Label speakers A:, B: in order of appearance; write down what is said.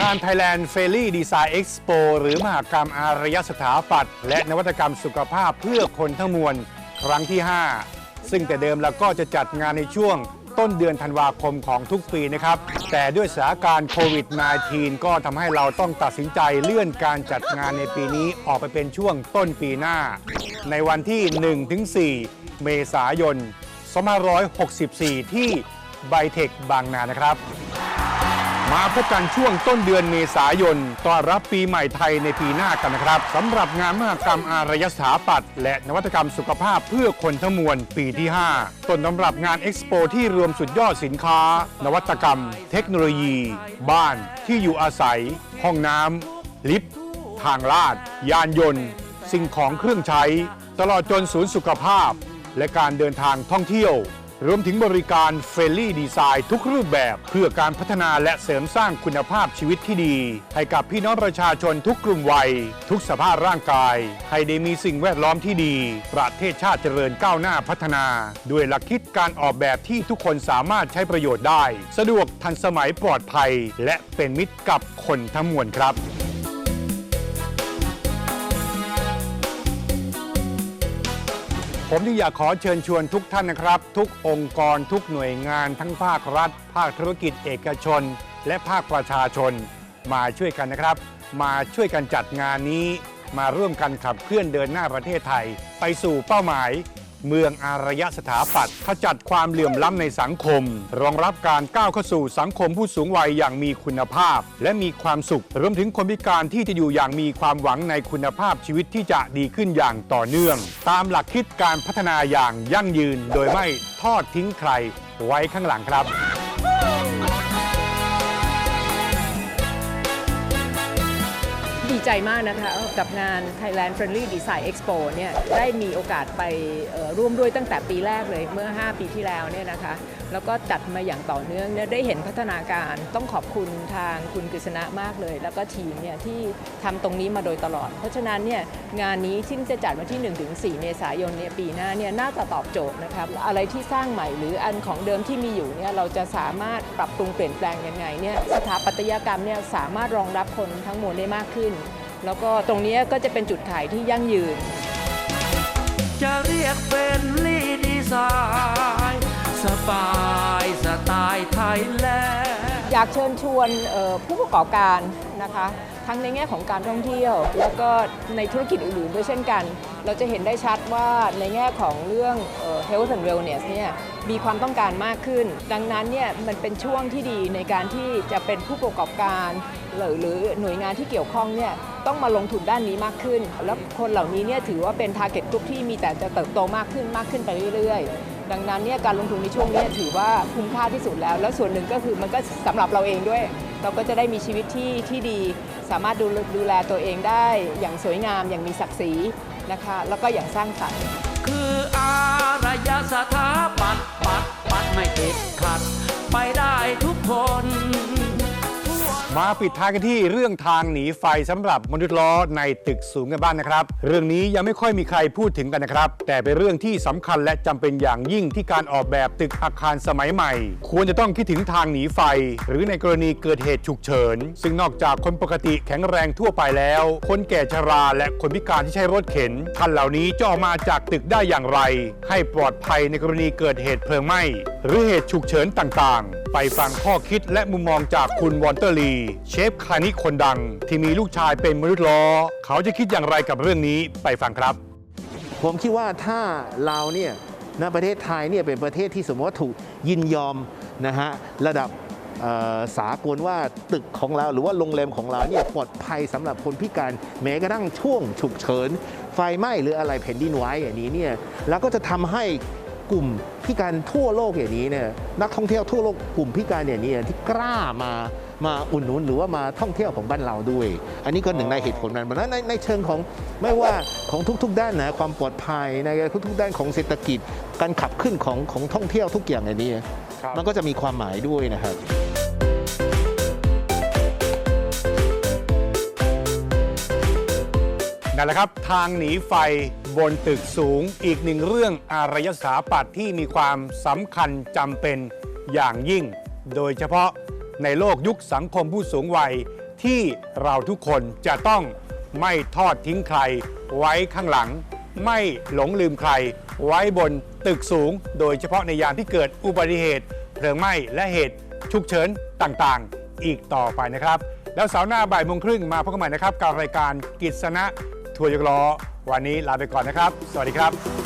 A: งาน Thailand f a i r y Design Expo หรือมหกรรมอารยสถาปัตย์และนวัตกรรมสุขภาพเพื่อคนทั้งมวล ครั้งที่ 5 ซึ่งแต่เดิมแล้วก็จะจัดงานในช่วงต้นเดือนธันวาคมของทุกปีนะครับ แต่ด้วยสถานการณ์โควิด -19 ก็ทำให้เราต้องตัดสินใจเลื่อนการจัดงานในปีนี้ออกไปเป็นช่วงต้นปีหน้า ในวันที่ 1-4 เมษายน2564 ที่ไบเทคบางนานะครับ มาพบกันช่วงต้นเดือนเมษายนต้อนรับปีใหม่ไทยในปีหน้ากันนะครับสำหรับงานมหกรรมอารยสถาปัตย์และนวัตกรรมสุขภาพเพื่อคนทั้งมวลปีที่ 5 ต้นตำรับงานเอ็กซ์โปที่รวมสุดยอดสินค้า นวัตกรรม เทคโนโลยี บ้านที่อยู่อาศัย ห้องน้ำลิฟต์ทางลาด ยานยนต์ สิ่งของเครื่องใช้ ตลอดจนศูนย์สุขภาพ และการเดินทางท่องเที่ยว รวมถึงบริการเฟรนลี่ดีไซน์ทุกรูปแบบเพื่อการพัฒนาและเสริมสร้างคุณภาพชีวิตที่ดี ให้กับพี่น้องประชาชนทุกกลุ่มวัย ทุกสภาพร่างกาย ให้ได้มีสิ่งแวดล้อมที่ดี ประเทศชาติเจริญก้าวหน้าพัฒนา ด้วยหลักคิดการออกแบบที่ทุกคนสามารถใช้ประโยชน์ได้ สะดวกทันสมัยปลอดภัย และเป็นมิตรกับคนทั้งมวลครับ ผมที่อยากขอเชิญชวนทุกท่านนะครับ ทุกองค์กรทุกหน่วยงานทั้งภาครัฐ ภาคธุรกิจเอกชน และภาคประชาชน มาช่วยกันนะครับ มาช่วยกันจัดงานนี้ มาร่วมกันขับเคลื่อนเดินหน้าประเทศไทย ไปสู่เป้าหมาย เมืองอารยสถาปัตย์ขจัดความเหลื่อมล้ำในสังคม รองรับการก้าวเข้าสู่สังคมผู้สูงวัยอย่างมีคุณภาพ และมีความสุข รวมถึงคนพิการที่จะอยู่อย่างมีความหวังในคุณภาพชีวิตที่จะดีขึ้นอย่างต่อเนื่อง ตามหลักคิดการพัฒนาอย่างยั่งยืน โดยไม่ทอดทิ้งใครไว้ข้างหลังครับ
B: ใจมากนะคะ กับงาน Thailand Friendly Design Expo เนี่ยได้มีโอกาสไปร่วมด้วยตั้งแต่ปีแรกเลยเมื่อ 5 ปีที่แล้วเนี่ยนะคะ แล้วก็จัดมาอย่างต่อเนื่องเนี่ยได้เห็นพัฒนาการต้องขอบคุณทางคุณกฤษณะมากเลย แล้วก็ทีมเนี่ยที่ทำตรงนี้มาโดยตลอด เพราะฉะนั้นเนี่ยงานนี้ที่จะจัดวันที่ 1-4 เมษายนเนี่ยปีหน้าเนี่ยน่าจะตอบโจทย์นะครับอะไรที่สร้างใหม่หรืออันของเดิมที่มีอยู่เนี่ยเราจะสามารถปรับปรุงเปลี่ยนแปลงยังไงเนี่ยสถาปัตยกรรมเนี่ยสามารถรองรับคนทั้งมวลได้มากขึ้น แล้วก็ตรงนี้ก็จะเป็นจุดขายที่ยั่งยืน
C: จะเรียกเป็นลีดีไซน์สบายสไตล์ไทยแลนด์
B: อยากเชิญชวนเอ่อผู้ประกอบการนะคะ ทั้งในแง่ของการท่องเที่ยว แล้วก็ในธุรกิจอื่นๆด้วยเช่นกัน เราจะเห็นได้ชัดว่าในแง่ของเรื่องเอ่อ health and wellness เนี่ย มีความต้องการมากขึ้น ดังนั้นเนี่ยมันเป็นช่วงที่ดีในการที่จะเป็นผู้ประกอบการหรือหรือหน่วยงานที่เกี่ยวข้องเนี่ยต้องมาลงทุนด้านนี้มากขึ้น แล้วคนเหล่านี้เนี่ยถือว่าเป็น target group ที่มีแต่จะเติบโตมากขึ้นมากขึ้นไปเรื่อย ๆ ดังนั้นเนี่ยการลงทุนในช่วงนี้ถือว่าคุ้มค่าที่สุดแล้ว แล้วส่วนหนึ่งก็คือมันก็สำหรับเราเองด้วย เราก็จะได้มีชีวิตที่ที่ดี สามารถดูดูแลตัวเองได้อย่างสวยงามอย่างมีศักดิ์ศรีนะคะ แล้วก็อย่างสร้างสรรค์
C: คืออารยสถาปัตย์ปั ดปั มา
A: ปิดท้ายกันที่เรื่องทางหนีไฟสำหรับมนุษย์ล้อในตึกสูงกันบ้านนะครับ เรื่องนี้ยังไม่ค่อยมีใครพูดถึงกันนะครับ แต่เป็นเรื่องที่สำคัญและจำเป็นอย่างยิ่งที่การออกแบบตึกอาคารสมัยใหม่ ควรจะต้องคิดถึงทางหนีไฟ หรือในกรณีเกิดเหตุฉุกเฉิน ซึ่งนอกจากคนปกติแข็งแรงทั่วไปแล้ว คนแก่ชราและคนพิการที่ใช้รถเข็นท่านเหล่านี้จะออกมาจากตึกได้อย่างไร ให้ปลอดภัยในกรณีเกิดเหตุเพลิงไหม้หรือเหตุฉุกเฉินต่างๆ ไปฟังข้อคิดและมุมมองจากคุณวอนเตอร์ลี เชฟคานิคนดัง ที่มีลูกชายเป็นมนุษย์ล้อ เขาจะคิดอย่างไรกับเรื่องนี้ไปฟังครับ
D: ผมคิดว่าถ้าเราเนี่ยณประเทศไทยเนี่ยเป็นประเทศที่สมมติว่าถูกยินยอมนะฮะระดับสากลว่าตึกของเราหรือว่าโรงแรมของเราเนี่ยปลอดภัยสำหรับคนพิการแม้กระทั่งช่วงฉุกเฉิน ไฟไหม้หรืออะไรแผ่นดินไหวอย่างนี้เนี่ยแล้วก็จะทำให้ กลุ่มพิการทั่วโลกอย่างนี้เนี่ยนักท่องเที่ยวทั่วโลกกลุ่มพิการอย่างนี้ที่กล้ามามาอุดหนุนหรือว่ามาท่องเที่ยวของบ้านเราด้วย อันนี้ก็หนึ่งในเหตุผลนั้นเพราะฉะนั้นในในเชิงของไม่ว่าของทุก ๆ ด้านนะความปลอดภัยในทุกๆด้านของเศรษฐกิจ การขับขึ้นของของท่องเที่ยวทุกอย่างในนี้
A: ครับ
D: มันก็จะมีความหมายด้วยนะครับ
A: นั่นแหละครับ ทางหนีไฟบนตึกสูงอีกหนึ่งเรื่องอารยสถาปัตย์ที่มีความสำคัญจำเป็นอย่างยิ่ง โดยเฉพาะในโลกยุคสังคมผู้สูงวัย ที่เราทุกคนจะต้องไม่ทอดทิ้งใคร ไว้ข้างหลัง ไม่หลงลืมใคร ไว้บนตึกสูง โดยเฉพาะในยามที่เกิดอุบัติเหตุเพลิงไหม้และเหตุฉุกเฉินต่างๆ อีกต่อไปนะครับ แล้วสาร์หน้าบ่ายโมงครึ่งมาพบกันใหม่นะครับกับรายการกิษณะ ทัวร์ยกล้อ วันนี้ลาไปก่อนนะครับ สวัสดีครับ